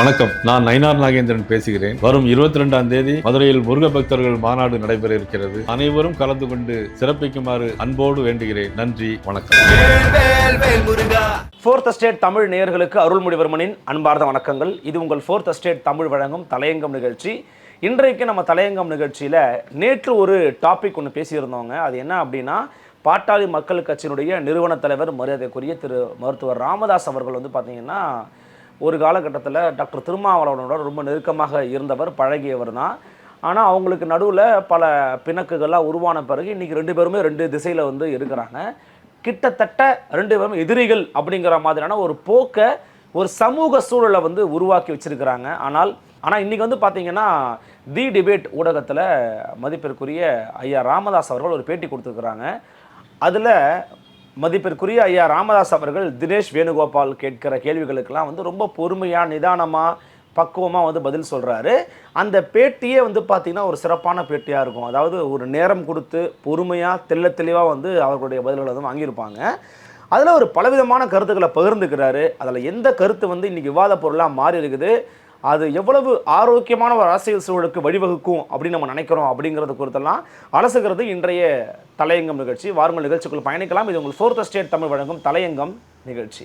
வணக்கம். நான் நயினார் நாகேந்திரன் பேசுகிறேன். வரும் இருபத்தி ரெண்டாம் தேதி மதுரையில் முருக பக்தர்கள் மாநாடு நடைபெற இருக்கிறது. அனைவரும் கலந்து கொண்டு சிறப்பிக்குமாறு அன்போடு வேண்டுகிறேன். நன்றி வணக்கம். ஃபோர்த் ஸ்டேட் தமிழ் நேயர்களுக்கு அருள்மொழிவர்மனின் அன்பார்ந்த வணக்கங்கள். இது உங்கள் ஃபோர்த் ஸ்டேட் தமிழ் வழங்கும் தலையங்கம் நிகழ்ச்சி. இன்றைக்கு நம்ம தலையங்கம் நிகழ்ச்சியில் நேற்று ஒரு டாபிக் ஒன்று பேசியிருந்தோங்க. அது என்ன அப்படின்னா பாட்டாளி மக்கள் கட்சியினுடைய நிறுவன தலைவர் மரியாதைக்குரிய திரு மருத்துவர் ராமதாஸ் அவர்கள் வந்து பார்த்தீங்கன்னா ஒரு காலகட்டத்தில் டாக்டர் திருமாவளவனோட ரொம்ப நெருக்கமாக இருந்தவர் பழகியவர் தான். ஆனால் அவங்களுக்கு நடுவில் பல பிணக்குகள்லாம் உருவான பிறகு இன்றைக்கி ரெண்டு பேருமே ரெண்டு திசையில் வந்து இருக்கிறாங்க. கிட்டத்தட்ட ரெண்டு பேரும் எதிரிகள் அப்படிங்கிற மாதிரியான ஒரு போக்கை ஒரு சமூக சூழலை வந்து உருவாக்கி வச்சிருக்கிறாங்க. ஆனால் ஆனால் இன்றைக்கி வந்து பார்த்தீங்கன்னா தி டிபேட் ஊடகத்தில் மதிப்பிற்குரிய ஐயா ராமதாஸ் அவர்கள் ஒரு பேட்டி கொடுத்துருக்குறாங்க. அதில் மதிப்பிற்குரிய ஐயா ராமதாஸ் அவர்கள் தினேஷ் வேணுகோபால் கேட்கிற கேள்விகளுக்கெல்லாம் வந்து ரொம்ப பொறுமையாக நிதானமாக பக்குவமாக வந்து பதில் சொல்கிறாரு அந்த பேட்டியே வந்து பார்த்திங்கன்னா ஒரு சிறப்பான பேட்டியாக இருக்கும். அதாவது ஒரு நேரம் கொடுத்து பொறுமையாக தெல்ல தெளிவாக வந்து அவர்களுடைய பதில்களை வந்து வாங்கியிருப்பாங்க. அதில் ஒரு பலவிதமான கருத்துக்களை பகிர்ந்துக்கிறாரு. அதில் எந்த கருத்து வந்து இன்றைக்கி விவாத பொருளாக மாறி இருக்குது? அது எவ்வளவு ஆரோக்கியமான ஒரு அரசியல் சூழலுக்கு வழிவகுக்கும் அப்படின்னு நம்ம நினைக்கிறோம் அப்படிங்கிறது குறித்தெல்லாம் அலசுகிறது இன்றைய தலையங்கம் நிகழ்ச்சி. வாருங்கள் நிகழ்ச்சிக்குள் பயணிக்கலாம். இது உங்கள் ஃபோர்த் ஸ்டேட் தமிழ் வழங்கும் தலையங்கம் நிகழ்ச்சி.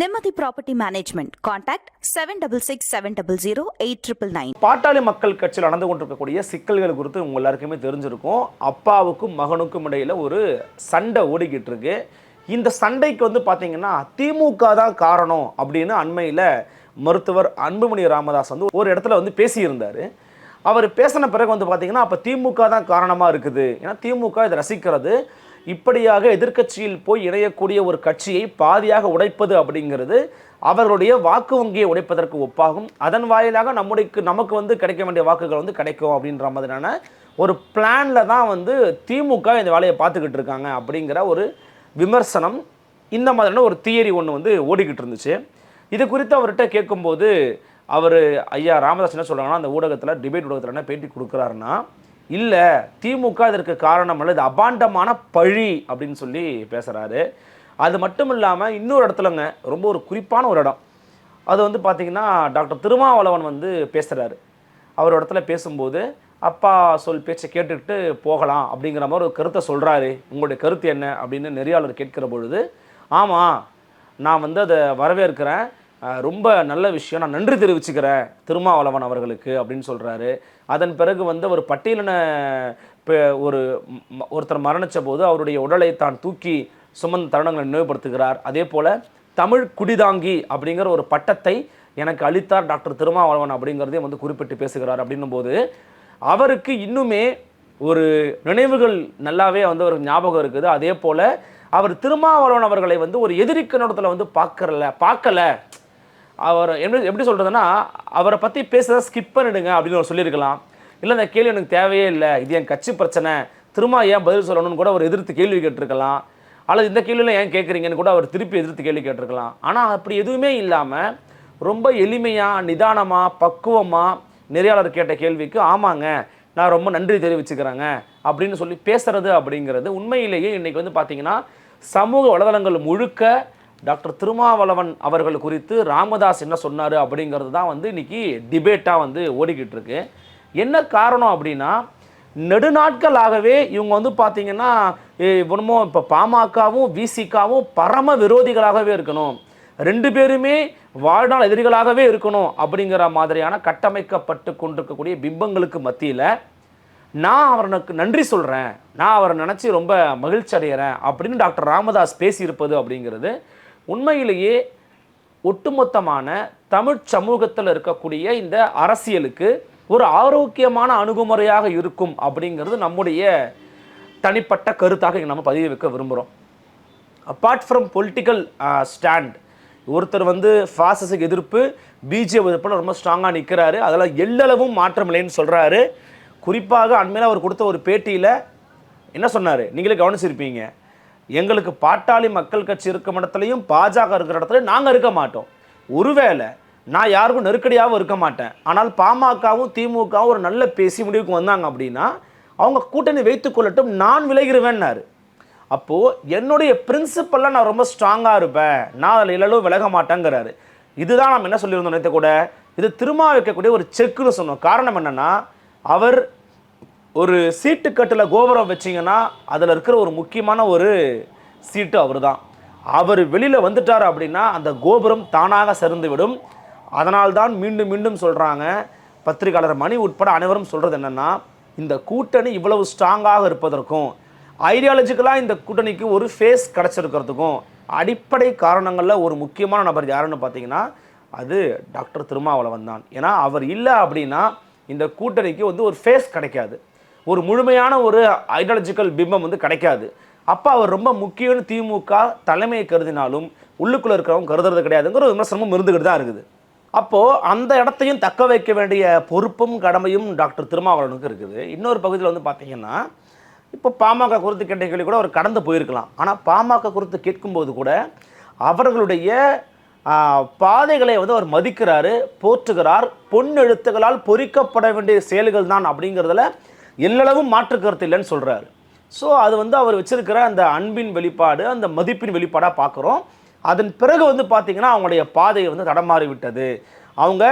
Nimmathi property management. Contact seven double six seven double zero eight triple nine பாட்டாளி மக்கள் கட்சியில் நடந்து கொண்டிருக்கக்கூடிய சிக்கல்கள் குறித்து உங்க எல்லாருக்குமே தெரிஞ்சிருக்கும். அப்பாவுக்கும் மகனுக்கும் இடையில ஒரு சண்டை ஓடிக்கிட்டு இருக்கு. இந்த சண்டைக்கு வந்து பார்த்தீங்கன்னா திமுக தான் காரணம் அப்படின்னு அண்மையில் மருத்துவர் அன்புமணி ராமதாஸ் வந்து ஒரு இடத்துல வந்து பேசியிருந்தார். அவர் பேசின பிறகு வந்து பார்த்தீங்கன்னா அப்போ திமுக தான் காரணமாக இருக்குது. ஏன்னா திமுக இதை ரசிக்கிறது. இப்படியாக எதிர்க்கட்சியில் போய் இணையக்கூடிய ஒரு கட்சியை பாதியாக உடைப்பது அப்படிங்கிறது அவர்களுடைய வாக்கு வங்கியை உடைப்பதற்கு ஒப்பாகும். அதன் வாயிலாக நம்முடைய நமக்கு வந்து கிடைக்க வேண்டிய வாக்குகள் வந்து கிடைக்கும் அப்படின்ற மாதிரியான ஒரு பிளானில் தான் வந்து திமுக இந்த வேலையை பார்த்துக்கிட்டு இருக்காங்க அப்படிங்கிற ஒரு விமர்சனம் இந்த மாதிரியான ஒரு தியரி ஒன்று வந்து ஓடிக்கிட்டு இருந்துச்சு. இது குறித்து அவர்கிட்ட கேட்கும்போது அவர் ஐயா ராமதாஸ் என்ன சொல்கிறாங்கன்னா அந்த ஊடகத்தில் டிபேட் ஊடகத்தில் என்ன பேட்டி கொடுக்குறாருன்னா இல்லை திமுக இதற்கு காரணம் அல்ல இது அபாண்டமான பழி அப்படின்னு சொல்லி பேசுகிறாரு அது மட்டும் இல்லாமல் இன்னொரு இடத்துலங்க ரொம்ப ஒரு குறிப்பான ஒரு இடம். அது வந்து பார்த்திங்கன்னா டாக்டர் திருமாவளவன் வந்து பேசுகிறாரு அவர் இடத்துல பேசும்போது அப்பா சொல் பேச்சை கேட்டுக்கிட்டு போகலாம் அப்படிங்கிற மாதிரி ஒரு கருத்தை சொல்கிறாரு உங்களுடைய கருத்து என்ன அப்படின்னு நெறியாளர் கேட்கிற பொழுது ஆமாம் நான் வந்து அதை வரவேற்கிறேன். ரொம்ப நல்ல விஷயம். நான் நன்றி தெரிவிச்சுக்கிறேன் திருமாவளவன் அவர்களுக்கு அப்படின்னு சொல்கிறாரு அதன் பிறகு வந்து ஒரு பட்டியலின ஒரு ஒருத்தர் மரணித்த போது அவருடைய உடலை தான் தூக்கி சுமந்த தருணங்களை நினைவுபடுத்துகிறார். அதே போல் தமிழ் குடிதாங்கி அப்படிங்கிற ஒரு பட்டத்தை எனக்கு அளித்தார் டாக்டர் திருமாவளவன் அப்படிங்கிறதையும் வந்து குறிப்பிட்டு பேசுகிறார் அப்படின்னும் போது அவருக்கு இன்னுமே ஒரு நினைவுகள் நல்லாவே வந்து ஒரு ஞாபகம் இருக்குது. அதே போல் அவர் திருமாவளவன் அவர்களை வந்து ஒரு எதிரி கண்ணோட்டத்தில் வந்து பார்க்கறல பார்க்கல. அவர் எப்படி எப்படி சொல்கிறதுன்னா அவரை பற்றி பேசுகிறத ஸ்கிப் பண்ணிடுங்க அப்படின்னு அவர் சொல்லியிருக்கலாம். இல்லை அந்த கேள்வி எனக்கு தேவையே இல்லை. இது என் கட்சி பிரச்சனை. திரும்ப ஏன் பதில் சொல்லணும்னு கூட அவர் எதிர்த்து கேள்வி கேட்டிருக்கலாம். அல்லது இந்த கேள்வியில் ஏன் கேட்குறீங்கன்னு கூட அவர் திருப்பி எதிர்த்து கேள்வி கேட்டிருக்கலாம். ஆனால் அப்படி எதுவுமே இல்லாமல் ரொம்ப எளிமையாக நிதானமாக பக்குவமாக நெறியாளர் கேட்ட கேள்விக்கு ஆமாங்க நான் ரொம்ப நன்றி தெரிவிச்சுக்கிறேங்க அப்படின்னு சொல்லி பேசுகிறது அப்படிங்கிறது உண்மையிலேயே இன்றைக்கி வந்து பார்த்தீங்கன்னா சமூக வலைதளங்கள் முழுக்க டாக்டர் திருமாவளவன் அவர்கள் குறித்து ராமதாஸ் என்ன சொன்னார் அப்படிங்கிறது தான் வந்து இன்னைக்கு டிபேட்டாக வந்து ஓடிக்கிட்டு இருக்கு. என்ன காரணம் அப்படின்னா நெடுநாட்களாகவே இவங்க வந்து பார்த்திங்கன்னா இவனுமோ இப்போ பாமகவும் விசிகாவும் பரம விரோதிகளாகவே இருக்கணும். ரெண்டு பேருமே வாழ்நாள் எதிரிகளாகவே இருக்கணும் அப்படிங்கிற மாதிரியான கட்டமைக்கப்பட்டு கொண்டிருக்கக்கூடிய பிம்பங்களுக்கு மத்தியில் நான் அவனுக்கு நன்றி சொல்கிறேன் நான் அவரை நினச்சி ரொம்ப மகிழ்ச்சி அடைகிறேன் அப்படின்னு டாக்டர் ராமதாஸ் பேசியிருப்பது அப்படிங்கிறது உண்மையிலேயே ஒட்டுமொத்தமான தமிழ் சமூகத்தில் இருக்கக்கூடிய இந்த அரசியலுக்கு ஒரு ஆரோக்கியமான அணுகுமுறையாக இருக்கும் அப்படிங்கிறது நம்முடைய தனிப்பட்ட கருத்தாக இங்க நம்ம பதிவு வைக்க விரும்புகிறோம் அப்பார்ட் ஃப்ரம் பொலிட்டிக்கல் ஸ்டாண்ட் ஒருத்தர் வந்து ஃபாசிஸுக்கு எதிர்ப்பு பிஜேபி எதிர்ப்பில் ரொம்ப ஸ்ட்ராங்காக நிற்கிறாரு அதில் எல்லளவும் மாற்றம் இல்லைன்னு சொல்கிறாரு குறிப்பாக அண்மையில் அவர் கொடுத்த ஒரு பேட்டியில் என்ன சொன்னார்? நீங்களே கவனிச்சிருப்பீங்க. எங்களுக்கு பாட்டாளி மக்கள் கட்சி இருக்கும் இடத்துலையும் பாஜக இருக்கிற இடத்துலையும் நாங்கள் இருக்க மாட்டோம். ஒருவேளை நான் யாருக்கும் நெருக்கடியாகவும் இருக்க மாட்டேன். ஆனால் பாமகவும் திமுகவும் ஒரு நல்ல பேசி முடிவுக்கு வந்தாங்க அப்படின்னா அவங்க கூட்டணி வைத்து கொள்ளட்டும் நான் விலகிடுவேன்னாரு அப்போது என்னுடைய பிரின்சிபலில் நான் ரொம்ப ஸ்ட்ராங்காக இருப்பேன். நான் அதில் இழலும் விலக மாட்டேங்கிறாரு. இதுதான் நம்ம என்ன சொல்லியிருந்தோம் நேற்று கூட? இது திரும்ப வைக்கக்கூடிய ஒரு செக்குன்னு சொன்னோம். காரணம் என்னென்னா அவர் ஒரு சீட்டுக்கட்டில் கோபுரம் வச்சிங்கன்னா அதில் இருக்கிற ஒரு முக்கியமான ஒரு சீட்டு அவர் தான் அவர் வெளியில் வந்துட்டார் அப்படின்னா அந்த கோபுரம் தானாக சரிந்து விடும் அதனால்தான் மீண்டும் மீண்டும் சொல்கிறாங்க பத்திரிகையாளர் மணி உட்பட அனைவரும் சொல்கிறது என்னென்னா இந்த கூட்டணி இவ்வளவு ஸ்ட்ராங்காக இருப்பதற்கும் ஐடியாலஜிக்கலாக இந்த கூட்டணிக்கு ஒரு ஃபேஸ் கிடச்சிருக்கிறதுக்கும் அடிப்படை காரணங்களில் ஒரு முக்கியமான நபர் யாருன்னு பார்த்தீங்கன்னா அது டாக்டர் திருமாவளவன் தான். ஏன்னா அவர் இல்லை அப்படின்னா இந்த கூட்டணிக்கு வந்து ஒரு ஃபேஸ் கிடைக்காது. ஒரு முழுமையான ஒரு ஐடியாலஜிக்கல் பிம்பம் வந்து கிடைக்காது. அப்போ அவர் ரொம்ப முக்கியம்னு திமுக தலைமையை கருதினாலும் உள்ளுக்குள்ளே இருக்கிறவங்க கருதுறது கிடையாதுங்கிற ஒரு விமர்சனமும் இருந்துக்கிட்டு தான் இருக்குது. அப்போது அந்த இடத்தையும் தக்க வைக்க வேண்டிய பொறுப்பும் கடமையும் டாக்டர் திருமாவளவனுக்கு இருக்குது. இன்னொரு பகுதியில் வந்து பார்த்தீங்கன்னா இப்போ பாமக குறித்து கேட்ட கேள்வி கூட அவர் கடந்து போயிருக்கலாம். ஆனால் பாமக குறித்து கேட்கும்போது கூட அவர்களுடைய பாதைகளை வந்து அவர் மதிக்கிறாரு போற்றுகிறார் பொன் பொறிக்கப்பட வேண்டிய செயல்கள் தான் அப்படிங்கிறதுல எல்லளவும் மாற்று கருத்து இல்லைன்னு சொல்கிறாரு ஸோ அது வந்து அவர் வச்சிருக்கிற அந்த அன்பின் வெளிப்பாடு அந்த மதிப்பின் வெளிப்பாடாக பார்க்குறோம் அதன் பிறகு வந்து பார்த்தீங்கன்னா அவங்களுடைய பாதையை வந்து தடமாறி விட்டது அவங்க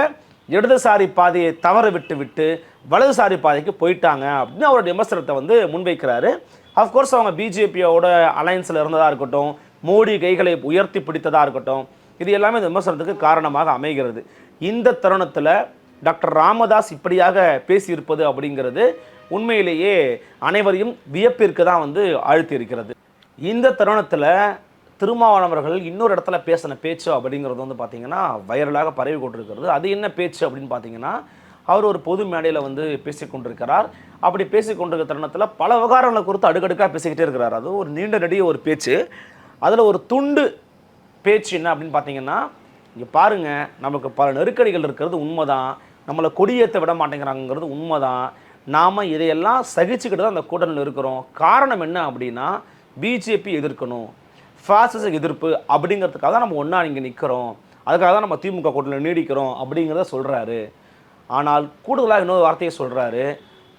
இடதுசாரி பாதையை தவற விட்டு விட்டு வலதுசாரி பாதைக்கு போயிட்டாங்க அப்படின்னு அவருடைய விமர்சனத்தை வந்து முன்வைக்கிறாரு. அஃப்கோர்ஸ் அவங்க பிஜேபியோட அலையன்ஸில் இருந்ததாக இருக்கட்டும் மோடி கைகளை உயர்த்தி பிடித்ததாக இருக்கட்டும் இது எல்லாமே இந்த விமர்சனத்துக்கு காரணமாக அமைகிறது. இந்த தருணத்தில் டாக்டர் ராமதாஸ் இப்படியாக பேசியிருப்பது அப்படிங்கிறது உண்மையிலேயே அனைவரையும் வியப்பிற்கு தான் வந்து ஆழ்த்தி இருக்கிறது இந்த தருணத்தில் திருமாவளவர்கள் இன்னொரு இடத்துல பேசின பேச்சு அப்படிங்கிறது வந்து பார்த்திங்கன்னா வைரலாக பரவி கொண்டிருக்கிறது. அது என்ன பேச்சு அப்படின்னு பார்த்தீங்கன்னா அவர் ஒரு பொது மேடையில் வந்து பேசிக்கொண்டிருக்கிறார் அப்படி பேசிக்கொண்டிருக்கிற தருணத்தில் பல விவகாரங்களை குறித்து அடுக்கடுக்காக பேசிக்கிட்டே இருக்கிறார். அது ஒரு நீண்ட நெடிய ஒரு பேச்சு. அதில் ஒரு துண்டு பேச்சு என்ன அப்படின்னு பார்த்தீங்கன்னா இங்கே பாருங்கள் நமக்கு பல நெருக்கடிகள் இருக்கிறது உண்மைதான். நம்மளை கொடியேற்ற விட மாட்டேங்கிறாங்கிறது உண்மைதான். நாம் இதையெல்லாம் சகிச்சுக்கிட்டு தான் அந்த கூட்டணியில் இருக்கிறோம். காரணம் என்ன அப்படின்னா பிஜேபி எதிர்க்கணும். ஃபாசிச எதிர்ப்பு அப்படிங்கிறதுக்காக தான் நம்ம ஒன்றா இங்கே நிற்கிறோம் அதுக்காக தான் நம்ம திமுக கூட்டணியில் நீடிக்கிறோம் அப்படிங்கிறத சொல்கிறாரு ஆனால் கூடுதலாக இன்னொரு வார்த்தையை சொல்கிறாரு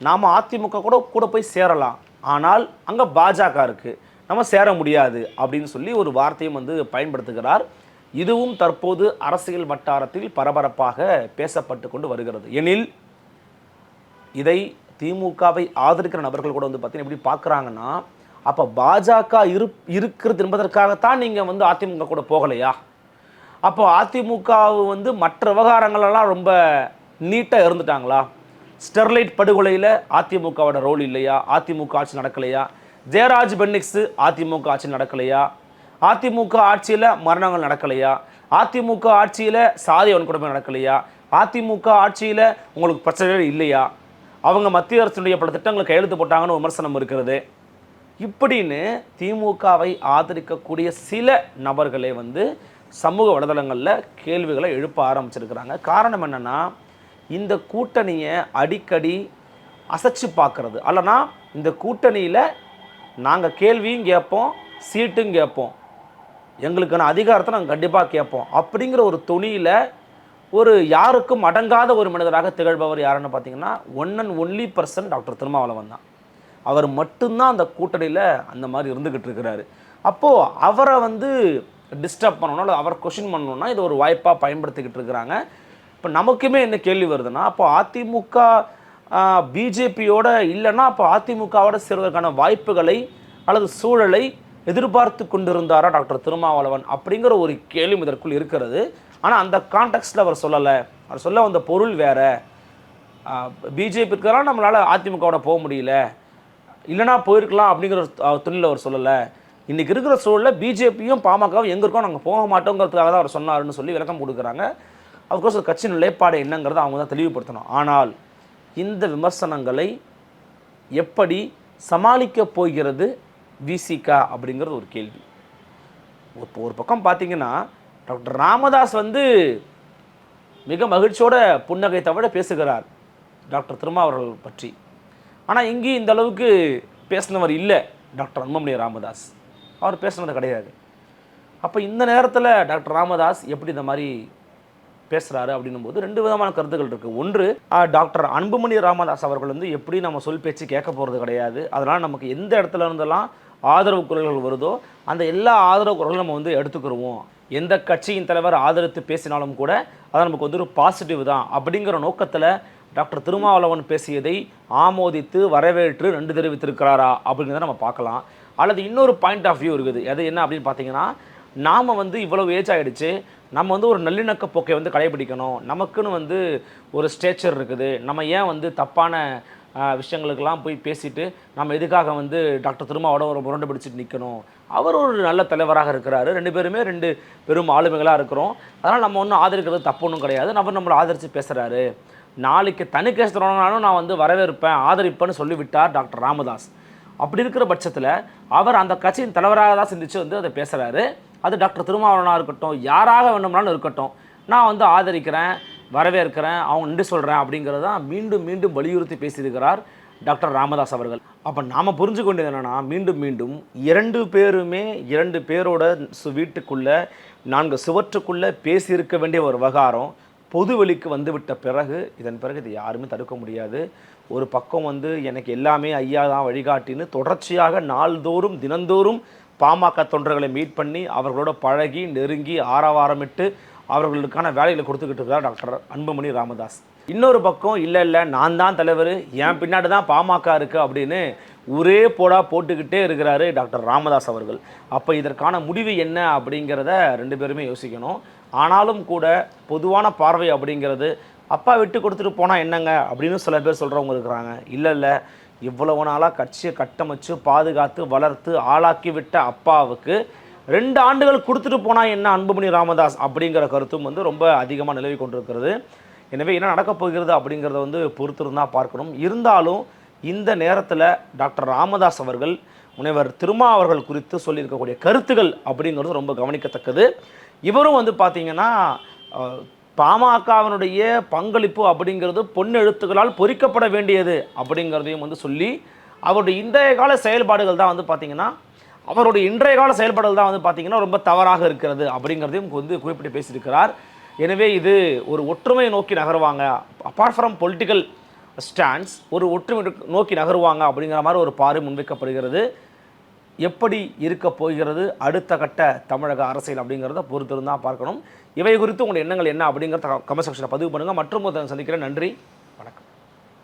நாம் அதிமுக கூட கூட போய் சேரலாம். ஆனால் அங்கே பாஜக இருக்குது நம்ம சேர முடியாது அப்படின்னு சொல்லி ஒரு வார்த்தையும் வந்து பயன்படுத்துகிறார். இதுவும் தற்போது அரசியல் வட்டாரத்தில் பரபரப்பாக பேசப்பட்டு கொண்டு வருகிறது. எனில் இதை திமுகவை ஆதரிக்கிற நபர்கள் கூட வந்து பார்த்தீங்கன்னா எப்படி பார்க்குறாங்கன்னா அப்போ பாஜக இரு இருக்கிறது என்பதற்காகத்தான் நீங்கள் வந்து அதிமுக கூட போகலையா? அப்போ அதிமுக வந்து மற்ற விவகாரங்களெல்லாம் ரொம்ப நீட்டாக இருந்துட்டாங்களா? ஸ்டெர்லைட் படுகொலையில் அதிமுகவோட ரோல் இல்லையா? அதிமுக ஆட்சி நடக்கலையா? ஜெயராஜ் பென்னிக்ஸு அதிமுக ஆட்சி நடக்கலையா? அதிமுக ஆட்சியில் மரணங்கள் நடக்கலையா? அதிமுக ஆட்சியில் சாதி வன்கொடுமை நடக்கலையா? அதிமுக ஆட்சியில் உங்களுக்கு பிரச்சனைகள் இல்லையா? அவங்க மத்திய அரசுடைய பல திட்டங்களை கையெழுத்து போட்டாங்கன்னு விமர்சனம் இருக்கிறது. இப்படின்னு திமுகவை ஆதரிக்கக்கூடிய சில நபர்களே வந்து சமூக வலைதளங்களில் கேள்விகளை எழுப்ப ஆரம்பிச்சிருக்கிறாங்க. காரணம் என்னென்னா இந்த கூட்டணியை அடிக்கடி அசைச்சு பார்க்கறது அல்லனா இந்த கூட்டணியில் நாங்கள் கேள்வியும் கேட்போம் சீட்டும் கேட்போம். எங்களுக்கான அதிகாரத்தை நாங்கள் கண்டிப்பாக கேட்போம். அப்படிங்கிற ஒரு துணியில் ஒரு யாருக்கும் அடங்காத ஒரு மனிதராக திகழ்பவர் யாருன்னு பார்த்தீங்கன்னா one and only person doctor Thirumavalavan தான். அவர் மட்டும்தான் அந்த கூட்டணியில் அந்த மாதிரி இருந்துக்கிட்டு இருக்கிறாரு. அப்போது அவரை வந்து டிஸ்டர்ப் பண்ணணும் இல்லை அவர் கொஷின் பண்ணணும்னா இது ஒரு வாய்ப்பாக பயன்படுத்திக்கிட்டு இருக்கிறாங்க. இப்போ நமக்குமே என்ன கேள்வி வருதுன்னா அப்போ அதிமுக பிஜேபியோட இல்லைன்னா அப்போ அதிமுகவோட சேர்வதற்கான வாய்ப்புகளை அல்லது சூழலை எதிர்பார்த்து கொண்டிருந்தாரா டாக்டர் திருமாவளவன் அப்படிங்கிற ஒரு கேள்வி இதற்குள் இருக்கிறது. ஆனால் அந்த கான்டெக்ஸ்டில் அவர் சொல்லலை. அவர் சொல்ல வந்த பொருள் வேற. பிஜேபிக்கெல்லாம் நம்மளால் அதிமுகவோட போக முடியல. இல்லைனா போயிருக்கலாம் அப்படிங்கிற துணியில் அவர் சொல்லலை. இன்றைக்கி இருக்கிற சூழலில் பிஜேபியும் பாமகவும் எங்கே இருக்கோம் நாங்கள் போக மாட்டோங்கிறதுக்காக தான் அவர் சொன்னார்னு சொல்லி விளக்கம் கொடுக்குறாங்க. அஃப்கோர்ஸ் ஒரு கட்சி நிலைப்பாடு என்னங்கிறத அவங்க தான் தெளிவுபடுத்தணும். ஆனால் இந்த விமர்சனங்களை எப்படி சமாளிக்க போகிறது விசிகா அப்படிங்கிறது ஒரு கேள்வி. இப்போ ஒரு பக்கம் பார்த்தீங்கன்னா டாக்டர் ராமதாஸ் வந்து மிக மகிழ்ச்சியோட புன்னகை தவிர பேசுகிறார் டாக்டர் திருமாவர்கள் பற்றி. ஆனால் இங்கேயும் இந்த அளவுக்கு பேசினவர் இல்லை டாக்டர் அன்பமணி ராமதாஸ். அவர் பேசுனது கிடையாது. அப்போ இந்த நேரத்தில் டாக்டர் ராமதாஸ் எப்படி இந்த மாதிரி பேசுகிறாரு அப்படின்னும் போது ரெண்டு விதமான கருத்துக்கள் இருக்குது ஒன்று டாக்டர் அன்புமணி ராமதாஸ் அவர்கள் வந்து எப்படி நம்ம சொல் பேச்சு கேட்க போகிறது கிடையாது. அதனால் நமக்கு எந்த இடத்துல இருந்தெல்லாம் ஆதரவு குரல்கள் வருதோ அந்த எல்லா ஆதரவு குரல்களும் நம்ம வந்து எடுத்துக்கிருவோம். எந்த கட்சியின் தலைவர் ஆதரித்து பேசினாலும் கூட அது நமக்கு வந்து ஒரு பாசிட்டிவ் தான். அப்படிங்கிற நோக்கத்தில் டாக்டர் திருமாவளவன் பேசியதை ஆமோதித்து வரவேற்று நன்றி தெரிவித்திருக்கிறாரா அப்படிங்கிறத நம்ம பார்க்கலாம். அல்லது இன்னொரு பாயிண்ட் ஆஃப் வியூ இருக்குது. அது என்ன அப்படின்னு பார்த்தீங்கன்னா நாம் வந்து இவ்வளவு ஏஜ் ஆகிடுச்சு நம்ம வந்து ஒரு நல்லிணக்க போக்கை வந்து கடைபிடிக்கணும். நமக்குன்னு வந்து ஒரு ஸ்டேச்சர் இருக்குது. நம்ம ஏன் வந்து தப்பான விஷயங்களுக்கெல்லாம் போய் பேசிட்டு நம்ம எதுக்காக வந்து டாக்டர் திருமாவோட ஒரு முரண்டு பிடிச்சிட்டு நிற்கணும் அவர் ஒரு நல்ல தலைவராக இருக்கிறாரு. ரெண்டு பேருமே ரெண்டு பெரும் ஆளுமைகளாக இருக்கிறோம். அதனால் நம்ம ஒன்றும் ஆதரிக்கிறது தப்பு ஒன்றும் கிடையாது. நம்ம நம்மளை ஆதரித்து பேசுகிறாரு நாளைக்கு தனி கேஸ் தொடங்கினாலும் நான் வந்து வரவேற்பேன் ஆதரிப்பேன்னு சொல்லிவிட்டார் டாக்டர் ராமதாஸ். அப்படி இருக்கிற பட்சத்தில் அவர் அந்த கட்சியின் தலைவராக தான் சிந்திச்சு வந்து அதை பேசுகிறாரு அது டாக்டர் திருமாவளவனாக இருக்கட்டும் யாராக வேணும்னாலும் இருக்கட்டும். நான் வந்து ஆதரிக்கிறேன். வரவேற்கிறேன் அவங்க நன்றி சொல்கிறேன் அப்படிங்கிறது தான் மீண்டும் மீண்டும் வலியுறுத்தி பேசியிருக்கிறார் டாக்டர் ராமதாஸ் அவர்கள். அப்போ நாம் புரிஞ்சு கொண்டது என்னென்னா மீண்டும் மீண்டும் இரண்டு பேருமே இரண்டு பேரோட சு வீட்டுக்குள்ளே நான்கு சுவற்றுக்குள்ளே பேசியிருக்க வேண்டிய ஒரு விவகாரம் பொது வெளிக்கு வந்துவிட்ட பிறகு இதன் பிறகு இது யாருமே தடுக்க முடியாது. ஒரு பக்கம் வந்து எனக்கு எல்லாமே ஐயா தான் வழிகாட்டின்னு தொடர்ச்சியாக நாள்தோறும் தினந்தோறும் பாமக தொண்டர்களை மீட் பண்ணி அவர்களோட பழகி நெருங்கி ஆரவாரமிட்டு அவர்களுக்கான வேலைகளை கொடுத்துக்கிட்டு இருக்கிறார் டாக்டர் அன்புமணி ராமதாஸ். இன்னொரு பக்கம் இல்லை இல்லை நான் தான் தலைவர் என் பின்னாடி தான் பாமக இருக்குது அப்படின்னு ஒரே போடா போட்டுக்கிட்டே இருக்கிறாரு டாக்டர் ராமதாஸ் அவர்கள். அப்போ இதற்கான முடிவு என்ன அப்படிங்கிறத ரெண்டு பேருமே யோசிக்கணும். ஆனாலும் கூட பொதுவான பார்வை அப்படிங்கிறது அப்பா விட்டு கொடுத்துட்டு போனால் என்னங்க அப்படின்னு சில பேர் சொல்கிறவங்க இருக்கிறாங்க. இல்லை இல்லை இவ்வளவு நாளாக கட்சியை கட்டமைச்சு பாதுகாத்து வளர்த்து ஆளாக்கி விட்ட அப்பாவுக்கு ரெண்டு ஆண்டுகள் கொடுத்துட்டு போனால் என்ன அன்புமணி ராமதாஸ் அப்படிங்கிற கருத்தும் வந்து ரொம்ப அதிகமாக நிலவி கொண்டிருக்கிறது. எனவே என்ன நடக்கப் போகிறது அப்படிங்கிறத வந்து பொறுத்திருந்தால் பார்க்கணும். இருந்தாலும் இந்த நேரத்தில் டாக்டர் ராமதாஸ் அவர்கள் முனைவர் திருமா அவர்கள் குறித்து சொல்லியிருக்கக்கூடிய கருத்துகள் அப்படிங்கிறது ரொம்ப கவனிக்கத்தக்கது. இவரும் வந்து பார்த்திங்கன்னா பாமகவினுடைய பங்களிப்பு அப்படிங்கிறது பொன்னெழுத்துக்களால் பொறிக்கப்பட வேண்டியது அப்படிங்கிறதையும் வந்து சொல்லி அவருடைய இன்றைய கால செயல்பாடுகள் தான் வந்து பார்த்திங்கன்னா அவருடைய இன்றைய கால செயல்பாடுகள் தான் வந்து பார்த்தீங்கன்னா ரொம்ப தவறாக இருக்கிறது அப்படிங்கிறதையும் வந்து குறிப்பிட்டு பேசியிருக்கிறார். எனவே இது ஒரு ஒற்றுமை நோக்கி நகருவாங்க. அப்பார்ட் ஃப்ரம் பொலிட்டிக்கல் ஸ்டாண்ட்ஸ் ஒரு ஒற்றுமை நோக்கி நகருவாங்க அப்படிங்கிற மாதிரி ஒரு பார்வை முன்வைக்கப்படுகிறது. எப்படி இருக்க போகிறது? அடுத்த கட்ட தமிழக அரசியல் அப்படிங்கிறத பொறுத்திருந்தான் பார்க்கணும். இவை குறித்து உங்களுடைய எண்ணங்கள் என்ன அப்படிங்கிறத கமெண்ட் செக்ஷனில் பதிவு பண்ணுங்கள் மற்றும் ஒருத்தன் சந்திக்கிறேன். நன்றி.